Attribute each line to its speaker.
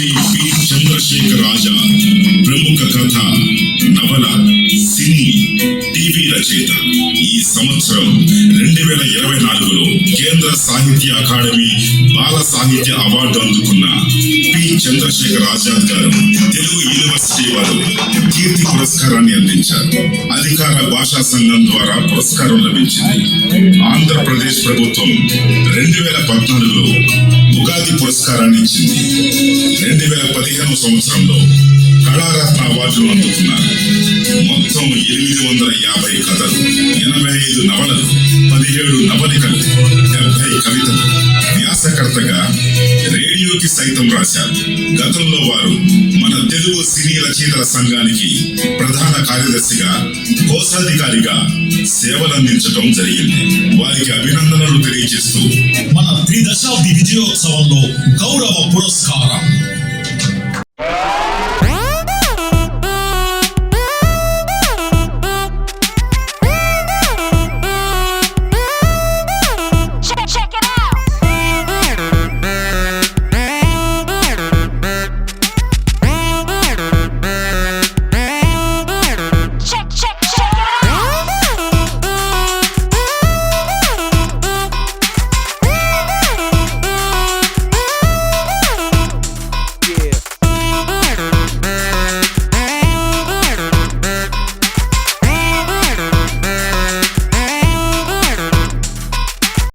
Speaker 1: Shri P Chandrasekhar రాజా ప్రముఖ కథ నవల సినీ టీవీ రచయిత. ఈ సంవత్సరం రెండు వేల ఇరవై నాలుగులో కేంద్ర సాహిత్య అకాడమీ బాల సాహిత్య అవార్డు అందుకున్న పి. చంద్రశేఖర్ ఆజాద్ గారు తెలుగు యూనివర్సిటీ వారు కీర్తి పురస్కారాన్ని అందించారు. అధికార భాషా సంఘం ద్వారా పురస్కారం లభించింది. ఆంధ్రప్రదేశ్ ప్రభుత్వం రెండు వేల పద్నాలుగులో ఉగాది పురస్కారాన్ని ఇచ్చింది రెండు వేల పదిహేను సంవత్సరంలో కళారత్న అవార్డులు అందుకున్నారు. మొత్తం ఎనిమిది వందల యాభై కథలు ఎనభై ఐదు నవలలు పదిహేడు నవలికలు డెబ్బై కవితలు వ్యాసకర్తగా రేడియోకి సైతం రాశారు. గతంలో వారు మన తెలుగు సినీ రచయితల సంఘానికి ప్రధాన కార్యదర్శిగా కోశాధికారిగా సేవలందించడం జరిగింది. వారికి అభినందనలు తెలియజేస్తూ
Speaker 2: మన ಪ್ರಶಸ್ತಿ ವಿಜಯೋತ್ಸವವನ್ನು ಗೌರವ ಪುರಸ್ಕಾರ